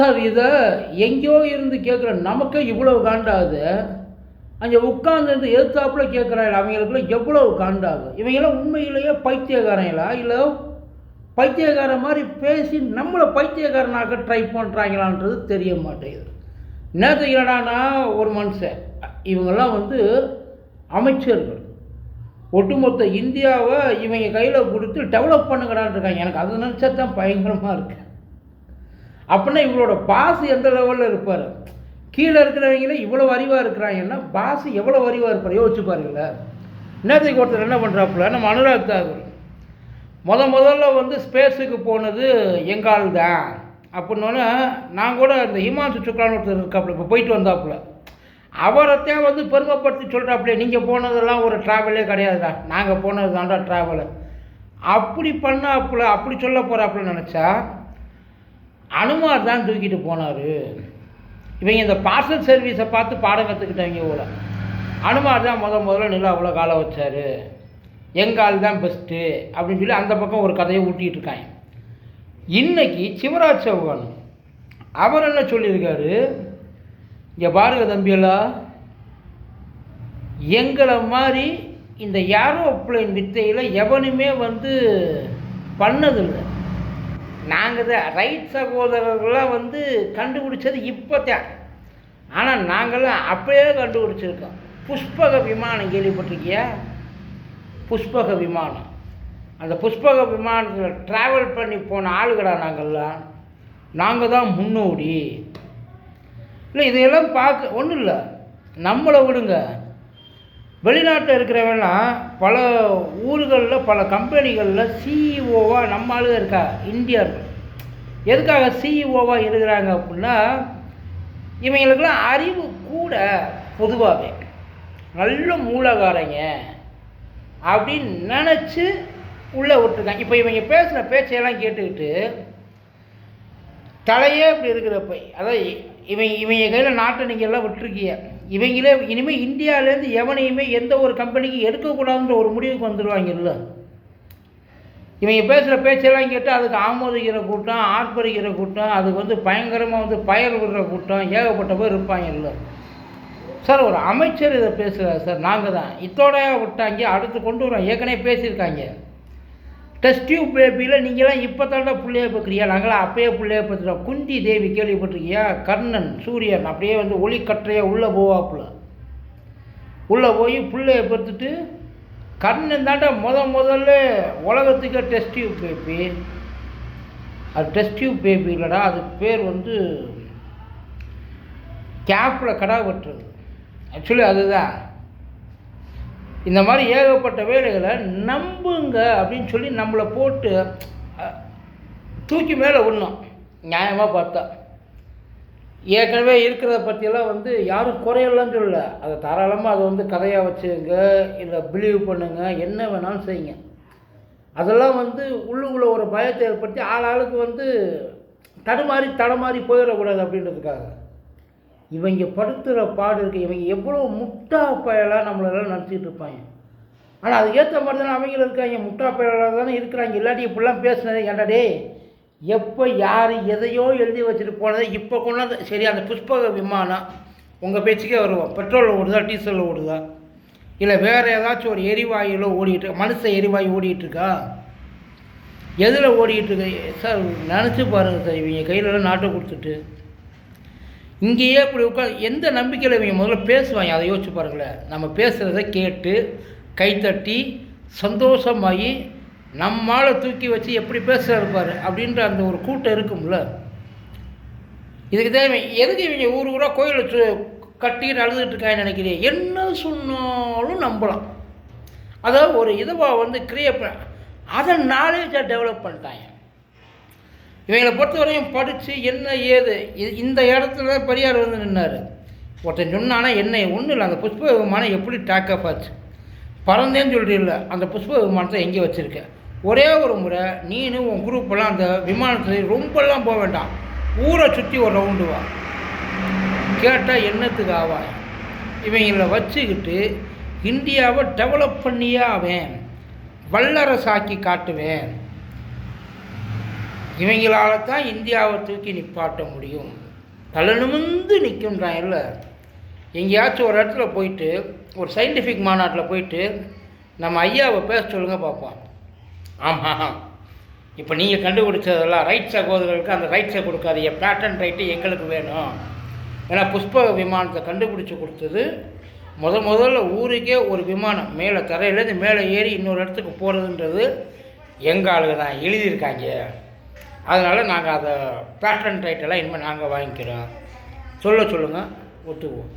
Sir இதை எங்கேயோ இருந்து கேட்குற நமக்கே இவ்வளவு காண்டாகுது. அங்கே உட்காந்துருந்து எதிர்த்தாப்புல கேட்குறாங்க அவங்களுக்குள்ள எவ்வளவு காண்டாகும்? இவங்கெல்லாம் உண்மையிலேயே பைத்தியக்காரங்களா? இல்லை பைத்தியக்கார மாதிரி பேசி நம்மளை பைத்தியக்காரனாக்க ட்ரை பண்ணுறாங்களான்றது தெரிய மாட்டேங்குது. நேற்று என்னடானா ஒரு மனுஷன் இவங்கெல்லாம் வந்து அமைச்சர்கள். ஒட்டுமொத்த இந்தியாவை இவங்க கையில் கொடுத்து டெவலப் பண்ணுங்கடான்னு இருக்காங்க. எனக்கு அதை நினச்சா தான் பயங்கரமாக இருக்குது அப்படின்னா இவங்களோட பாஸ் எந்த லெவலில் இருப்பார்? கீழே இருக்கிறவங்களே இவ்வளோ அறிவாக இருக்கிறாங்கன்னா பாஸ் எவ்வளோ அறிவாக இருப்பார்? யோசிச்சு பாருங்களேன் நேற்றுக்கு ஒருத்தர் என்ன பண்ணுறாப்புல நம்ம அனுராக் தாகூர் முத முதல்ல வந்து ஸ்பேஸுக்கு போனது எங்கால் தான். அப்படின்னோடனே நான் கூட இந்த ஹிமான்சு சுக்லான்னு ஒருத்தர் இருக்காப்புல இப்போ போயிட்டு வந்தாப்புல. அவரைத்தான் வந்து பெருமைப்படுத்தி சொல்கிறாப்புல நீங்கள் போனதெல்லாம் ஒரு ட்ராவலே கிடையாதுடா. நாங்கள் போனது தான்டா ட்ராவலு அப்படி பண்ணாப்புல அப்படி சொல்ல போகிறாப்புல நினச்சா அனுமார் தான் தூக்கிட்டு போனார். இவங்க இந்த பார்சல் சர்வீஸை பார்த்து பாடம் கற்றுக்கிட்டவங்க போல. அனுமார் தான் முத முதல்ல நிலா அவ்வளோ காலை வச்சார். எங்கால் தான் பெஸ்ட்டு அப்படின்னு சொல்லி அந்த பக்கம் ஒரு கதையை ஊட்டிகிட்டு இருக்காங்க. இன்னைக்கு சிவராஜ் சௌகான் அவர் என்ன சொல்லியிருக்காரு? இங்கே பாருங்க தம்பியெல்லாம் எங்களை மாதிரி இந்த ஏரோப்ளேன் வித்தையில் எவனுமே வந்து பண்ணதில்லை. நாங்கள் தான் ரைட் சகோதரர்கள்லாம் வந்து கண்டுபிடிச்சது இப்போ தான் ஆனால் நாங்களாம் அப்பயே கண்டுபிடிச்சிருக்கோம். புஷ்பக விமானம் கேள்விப்பட்டிருக்கியா? புஷ்பக விமானம். அந்த புஷ்பக விமானத்தில் ட்ராவல் பண்ணி போன ஆளுகடா நாங்கள்லாம் நாங்கள் தான் முன்னோடி. இல்லை இதையெல்லாம் பார்க்க ஒன்றும் இல்லை. நம்மளை விடுங்க. வெளிநாட்டில் இருக்கிறவெல்லாம் பல ஊர்களில் பல கம்பெனிகளில் சிஇஓவாக நம்ம ஆளுங்க இருக்கா? இந்தியர்கள் எதுக்காக சிஇஓவாக இருக்கிறாங்க அப்படின்னா இவங்களுக்கெல்லாம் அறிவு கூட பொதுவாகவே நல்ல மூலகாரங்க அப்படின்னு நினச்சி உள்ளே விட்டுருக்காங்க. இப்போ இவங்க பேசுகிற பேச்சையெல்லாம் கேட்டுக்கிட்டு தலையே இப்படி இருக்கிறப்ப அதாவது இவங்க இவங்க கையில் நாட்டை நீங்கள் எல்லாம் விட்டுருக்கீங்க இவங்களே இனிமேல் இந்தியாவிலேருந்து எவனையுமே எந்த ஒரு கம்பெனிக்கு எடுக்கக்கூடாதுன்ற ஒரு முடிவுக்கு வந்துடுவாங்கல்ல? இவங்க பேசுகிற பேச்செல்லாம் கேட்டால் அதுக்கு ஆமோதிக்கிற கூட்டம் ஆர்ப்பரிக்கிற கூட்டம் அதுக்கு வந்து பயங்கரமாக வந்து பயர் விடுற கூட்டம் ஏகப்பட்ட பேர் இருப்பாங்கல்ல. சார் ஒரு அமைச்சர் இதை பேசுகிறார் சார். நாங்கள் தான். இத்தோடய விட்டாங்க அடுத்து கொண்டு வரோம் ஏற்கனவே பேசியிருக்காங்க. டெஸ்ட் டியூப் பேபியில் நீங்களாம் இப்போ தாண்டா பிள்ளைய பார்க்குறியா? நாங்களாம் அப்பயே பிள்ளைய பார்த்துட்டோம். குந்தி தேவி கேள்விப்பட்டிருக்கியா? கர்ணன் சூரியன் அப்படியே வந்து ஒளிக்கற்றையாக உள்ளே போவாப்புல உள்ளே போய் பிள்ளைய பார்த்துட்டு கர்ணன் தாண்டா முத முதல்ல உலகத்துக்கு டெஸ்ட் டியூப் பேபி அது டெஸ்ட் டியூப் பேபி இல்லைடா அது பேர் வந்து கேப்பில் கடா வெட்டுறது. ஆக்சுவலி அதுதான். இந்த மாதிரி ஏகப்பட்ட வேலைகளை நம்புங்க அப்படின்னு சொல்லி நம்மளை போட்டு தூக்கி மேலே விடணும். நியாயமாக பார்த்தா. ஏற்கனவே இருக்கிறத பற்றியெல்லாம் வந்து யாரும் குறையலன்னு சொல்லல. அதை தாராளமாக அதை வந்து கதையாக வச்சுங்க இல்லை பிலீவ் பண்ணுங்க என்ன வேணாலும் செய்யுங்க. அதெல்லாம் வந்து உள்ளுக்குள்ளே ஒரு பயத்தை ஏற்படுத்தி ஆள் ஆளுக்கு வந்து தடுமாறி தடமாறி போயிடக்கூடாது அப்படின்றதுக்காக. இவங்க படுத்துகிற பாடு இருக்குது இவங்க எவ்வளோ முட்டா பயலாக நம்மளெல்லாம் நினச்சிட்டு இருப்பாங்க. ஆனால் அதுக்கேற்ற மாதிரி தானே அவங்களும் இருக்காங்க. முட்டா பயலாக தானே இருக்கிறாங்க. இல்லாட்டி இப்படிலாம் பேசுனது ஏன்டா எப்போ யார் எதையோ எழுதி வச்சுட்டு போனதை இப்போ கொண்டாந்து சரி அந்த புஷ்பக விமானம் உங்கள் பேச்சுக்கே வருவோம். பெட்ரோலில் ஓடுதா டீசலில் ஓடுதா? இல்லை வேறு ஏதாச்சும் ஒரு எரிவாயுவில் ஓடிட்டு மனுஷ எரிவாயு ஓடிட்டு இருக்கா? எதில் ஓடிட்டு இருக்கு? சார் நினச்சி பாருங்கள் சார் இவங்க கையிலலாம் நாட்டை கொடுத்துட்டு. இங்கேயே இப்படி உட்காந்து எந்த நம்பிக்கையில் இவங்க முதல்ல பேசுவாங்க? அதை யோசிச்சு பாருங்களேன். நம்ம பேசுகிறத கேட்டு கைத்தட்டி சந்தோஷமாகி நம்மால் தூக்கி வச்சு எப்படி பேசுகிறாரு பாரு அப்படின்ற அந்த ஒரு கூட்டம் இருக்கும்ல. இதுக்கு தான் எதுக்கு இவங்க ஊர் ஊராக கோயிலை சு கட்டிக்கிட்டு அழுதுட்டு இருக்காங்கன்னு நினைக்கிறேன் என்ன சொன்னாலும் நம்பலாம். அதாவது ஒரு இதுவாக வந்து கிரியேட் பண்ண அதை நாலேஜாக டெவலப் பண்ணிட்டாங்க. இவங்களை பொறுத்தவரையும் படித்து என்ன ஏது? இந்த இடத்துல தான் பெரியார் வந்து நின்னார். ஒருத்தன் சொன்னானா என்ன ஒன்றும் இல்லை அந்த புஷ்ப விமானம் எப்படி டேக்கப் ஆச்சு பறந்தேன்னு சொல்லிட்டு அந்த புஷ்ப விமானத்தை எங்கே வச்சுருக்க? ஒரே ஒரு முறை நீனு உன் குரூப்பெல்லாம் அந்த விமானத்தில் ரொம்பலாம் போக வேண்டாம். ஊரை சுற்றி ஒரு ரவுண்டு வா. கேட்டால் என்னத்துக்கு ஆவாய்? இவங்களை வச்சுக்கிட்டு இந்தியாவை டெவலப் பண்ணியே அவன் வல்லரசாக்கி காட்டுவேன். இவங்களால தான் இந்தியாவை தூக்கி நிப்பாட்ட முடியும். தலை நிமிர்ந்து நிற்கின்றாங்கல்ல எங்கேயாச்சும் ஒரு இடத்துல போயிட்டு ஒரு சயின்டிஃபிக் மாநாட்டில் போயிட்டு நம்ம ஐயாவை பேச சொல்லுங்கள் பார்ப்போம் ஆமாம் இப்போ நீங்கள் கண்டுபிடிச்சதெல்லாம் ரைட் சகோதரர்களுக்கு அந்த ரைட்ஸை கொடுக்காதீங்க. பேட்டன் ரைட்டு எங்களுக்கு வேணும். ஏன்னா புஷ்பக விமானத்தை கண்டுபிடிச்சி கொடுத்தது. முத முதல்ல ஊருக்கே ஒரு விமானம் மேலே தரையிலேருந்து மேலே ஏறி இன்னொரு இடத்துக்கு போகிறதுன்றது எங்கள் ஆளுங்க தான் எழுதியிருக்காங்க. அதனால் நாங்கள் அதை பேட்டன் ரைட்டெல்லாம் இனிமேல் நாங்கள் வாங்கிக்கிறோம். சொல்ல சொல்லுங்கள் ஒத்துக்குவோம்.